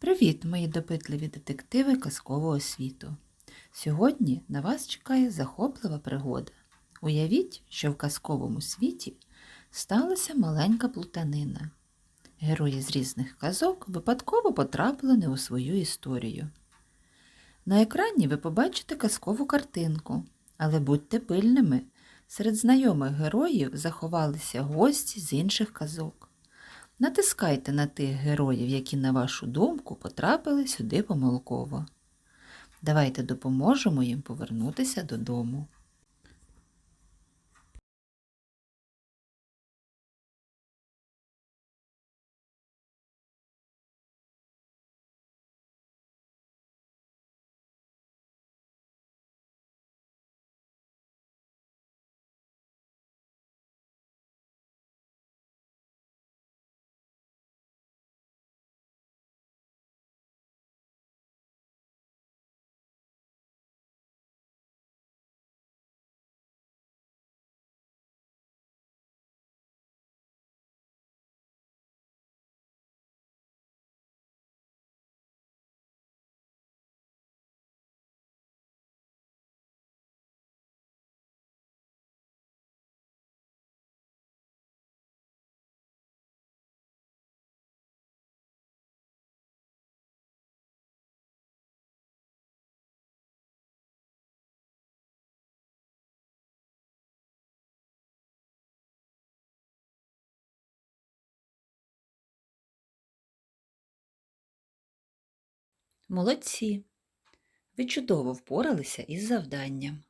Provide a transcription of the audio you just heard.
Привіт, мої допитливі детективи казкового світу. Сьогодні на вас чекає захоплива пригода. Уявіть, що в казковому світі сталася маленька плутанина. Герої з різних казок випадково потрапили не у свою історію. На екрані ви побачите казкову картинку, але будьте пильними. Серед знайомих героїв заховалися гості з інших казок. Натискайте на тих героїв, які, на вашу думку, потрапили сюди помилково. Давайте допоможемо їм повернутися додому. Молодці! Ви чудово впоралися із завданням.